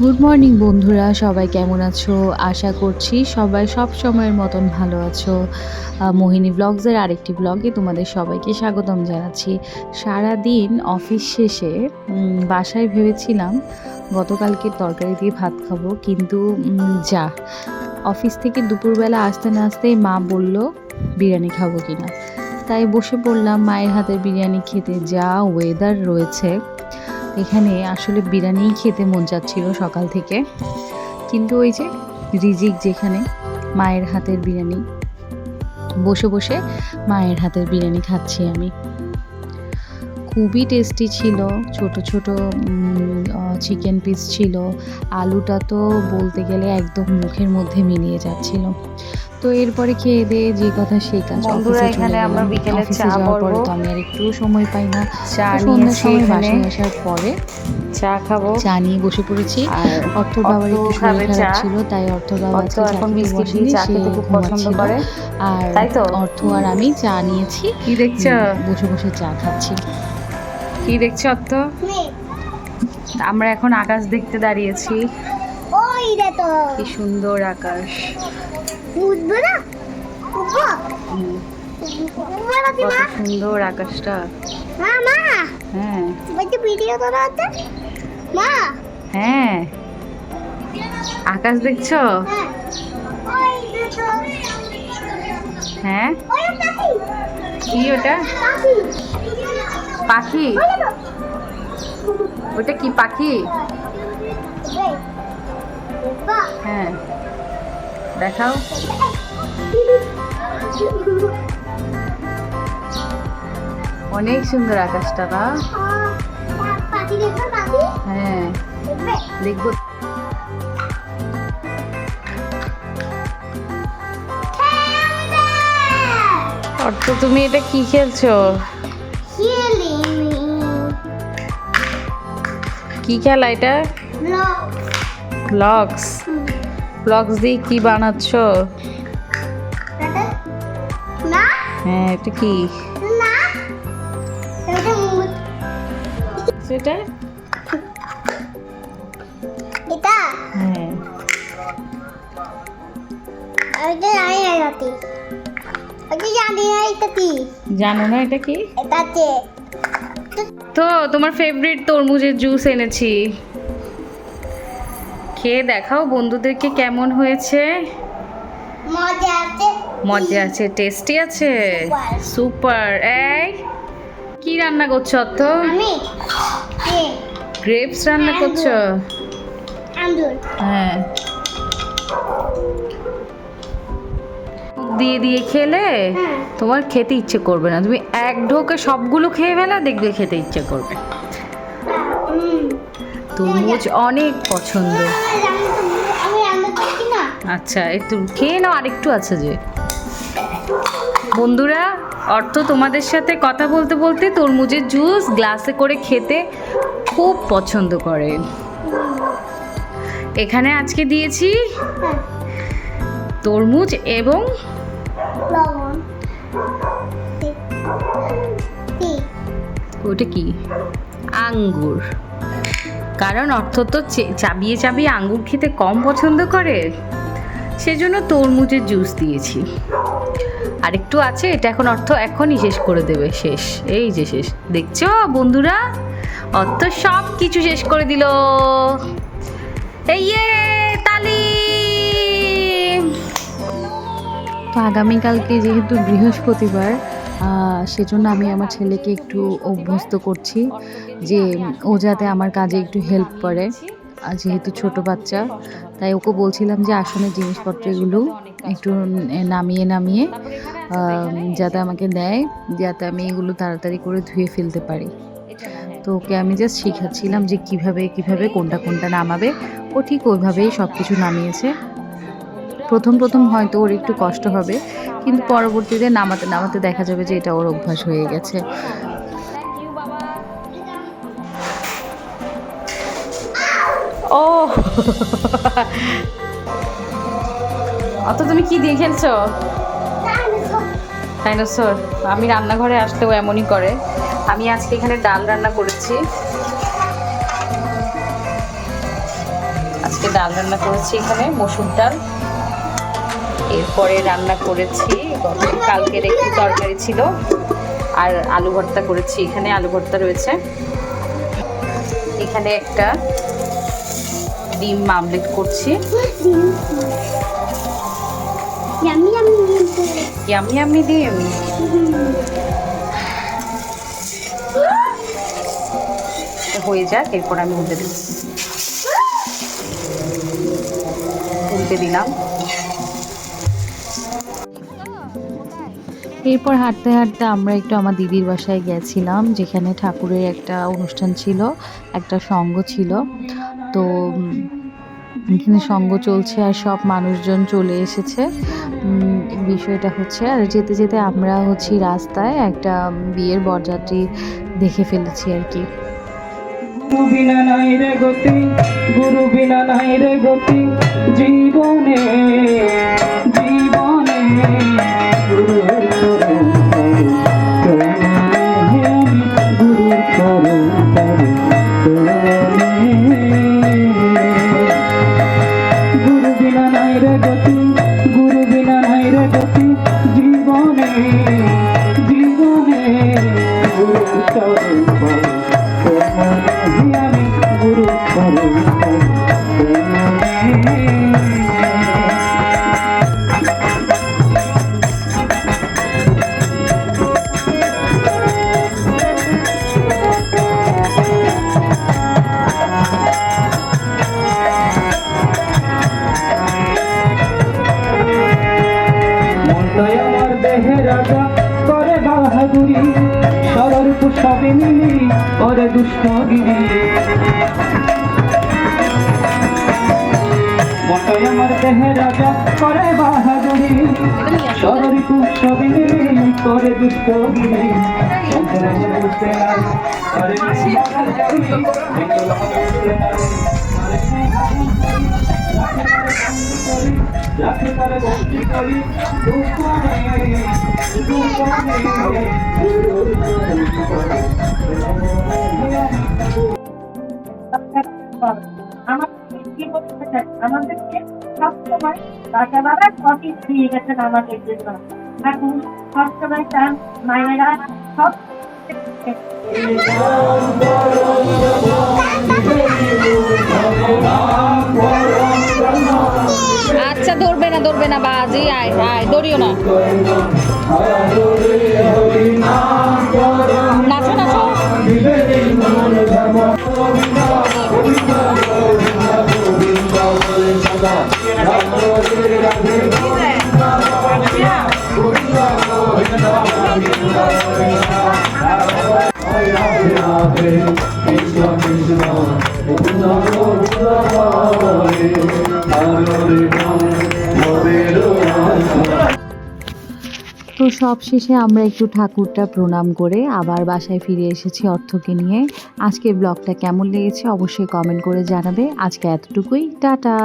Good morning বন্ধুরা। সবাই কেমন আছো? আশা করছি সবাই সব সময়ের মতন ভালো আছো। মোহিনী ব্লগসের আরেকটি ব্লগে তোমাদের সবাইকে স্বাগতম জানাচ্ছি। সারা দিন অফিস শেষে বাসায় ভেবেছিলাম গতকালকে তরকারি দিয়ে ভাত খাব, কিন্তু যা। অফিস থেকে দুপুরবেলা আসতে না আসতেই মা বলল, বিরিয়ানি খাব কিনা? তাই বসে পড়লাম মায়ের হাতের বিরিয়ানি খেতে। যা ওয়েদার রয়েছে। এখানে আসলে বিরিয়ানি খেতে মন চাচ্ছিল সকাল থেকে। কিন্তু ওই যে রিজিক যেখানে, মায়ের হাতের বিরিয়ানি। বসে বসে মায়ের হাতের বিরিয়ানি খাচ্ছি আমি। খুবই টেস্টি ছিল, ছোট ছোট চিকেন পিস ছিল। আলুটা তো বলতে গেলে একদম মুখের মধ্যে মিলিয়ে যাচ্ছিল। তো এরপরে খেয়ে দিয়ে যে কথা সেই কাজ বন্ধুরা, এখানে আমরা বিকেলে চা পরে তো আমি আর একটু সময় পাই না। চা সন্ধ্যার নিয়েছি সময় বাসায় আসার পরে চা খাব। চা নিয়ে বসে পড়েছি। আর অর্থ বাবার একটু খাবে শরীর খারাপ চা। ছিল তাই অর্থ বাবা অর্থ আজকে এখন বিস্কিট বসেনি, চা খেতে খুব পছন্দ করে। আর তাই তো? অর্থ আর আমি চা নিয়েছি। কি দেখছ? বসে বসে চা খাচ্ছি। কি দেখছ অত্ত আমরা এখন আকাশ দেখতে দাঁড়িয়েছি। ওই তো। কি সুন্দর আকাশ। উঠবো না? কত সুন্দর আকাশটা। মা মা। হ্যাঁ। বলছি ভিডিও তোলা হচ্ছে? মা। হ্যাঁ। আকাশ দেখছ? হ্যাঁ। হ্যাঁ। কি? ওটা? পাখি। ওটা কি পাখি? হ্যাঁ। দেখাও। অনেক সুন্দর আকাশটা পাখি হ্যাঁ। দেখবে। দেখব অর্থ তুমি এটা কি খেলছো? কি খেলা এটা? ব্লগস ব্লগস দিয়ে কি বানাচ্ছ? হ্যাঁ এটা কি? সেটা? এটা? হ্যাঁ। জানি না জানি এটা কি। জানো না এটা কি? এটা তো তোমার ফেভারিট তরমুজের জুস এনেছি। খেয়ে দেখাও বন্ধুদেরকে কেমন হয়েছে। মজা আছে। টেস্টি আছে সুপার এই কি রান্না করছ অত গ্রেপস রান্না করছ? হ্যাঁ। দিয়ে দিয়ে খেলে হ্যাঁ। তোমার খেতে ইচ্ছে করবে না। তুমি এক ঢোকে সবগুলো খেয়ে ফেলা দেখবে খেতে ইচ্ছে করবে। তরমুজ অনেক পছন্দ। আচ্ছা একটু খেয়ে নাও আরেকটু আছে যে। বন্ধুরা অর্থ তোমাদের সাথে কথা বলতে বলতে তরমুজের জুস গ্লাসে করে খেতে খুব পছন্দ করে। এখানে আজকে দিয়েছি তরমুজ এবং ওটা কি? আঙ্গুর। কারণ অর্থ তো চাবিয়ে চাবিয়ে আঙ্গুর খেতে কম পছন্দ করে। সেজন্য তরমুজের জুস দিয়েছি। আর একটু আছে এটা এখন অর্থ এখনই শেষ করে দেবে শেষ এই যে শেষ। দেখছ বন্ধুরা? অর্থ সব কিছু শেষ করে দিল। এই ইয়ে, তালি! তো আগামীকালকে যেহেতু বৃহস্পতিবার সেজন্য আমি আমার ছেলেকে একটু অভ্যস্ত করছি যে ও যাতে আমার কাজে একটু হেল্প করে। যেহেতু ছোট বাচ্চা, তাই ওকে বলছিলাম যে আসনের জিনিসপত্রগুলো একটু নামিয়ে নামিয়ে যাতে আমাকে দেয়, যাতে আমি এগুলো তাড়াতাড়ি করে ধুয়ে ফেলতে পারি। তো ওকে আমি জাস্ট শেখাচ্ছিলাম যে কীভাবে কীভাবে, কোনটা কোনটা নামাবে। ও ঠিক ওইভাবেই সব কিছু নামিয়েছে। প্রথম প্রথম হয়তো ওর একটু কষ্ট হবে, কিন্তু পরবর্তীতে নামাতে নামাতে দেখা যাবে যে এটা ওর অভ্যাস হয়ে গেছে। ও। অত তুমি কি দিয়ে খেলছো? ডাইনোসর আমি রান্নাঘরে আসলেও এমনই করে। আমি আজকে এখানে ডাল রান্না করেছি। আজকে ডাল রান্না করেছি এখানে, মসুর ডাল। এরপরে রান্না করেছি কালকের একটু তরকারি ছিল আর আলু ভর্তা করেছি। এখানে আলু ভর্তা রয়েছে। এখানে একটা ডিম মামলেট করছি. ইয়ামি ডিম। হয়ে যাক এরপর আমি উল্টে দিচ্ছি উল্টে দিলাম। এরপর হাঁটতে হাঁটতে আমরা একটু আমার দিদির বাসায় গেছিলাম, যেখানে ঠাকুরের একটা অনুষ্ঠান ছিল, একটা সঙ্গ ছিল। তো এখানে সঙ্গ চলছে আর সব মানুষজন চলে এসেছে। বিষয়টা হচ্ছে, আর যেতে যেতে আমরা হচ্ছি রাস্তায় একটা বিয়ের বরযাত্রী দেখে ফেলেছি আর কি। জীবনে জীবনে দুষ্টগিরি মনটাই আমার দেহে রাজা করে বাহাদুরি সবে মিলি করে দুষ্টগিরি যাকে তারা ভক্তি করি দুঃখ নেই দুঃখ নেই আমাদের কি বলতে চাই আমাদেরকে সবসময় কফি দিয়ে গেছেন আমাদের জন্য এখন সবসময় চান মায়েরা সব আচ্ছা ধরবে না ধরবে না বাজি আয় আয় দৌড়িও না তো সব শেষে আমরা একটু ঠাকুরটা প্রণাম করে আবার বাসায় ফিরে এসেছি অর্থকে নিয়ে। আজকের ব্লগটা কেমন লেগেছে অবশ্যই কমেন্ট করে জানাবে। আজকে এতটুকুই। টাটা।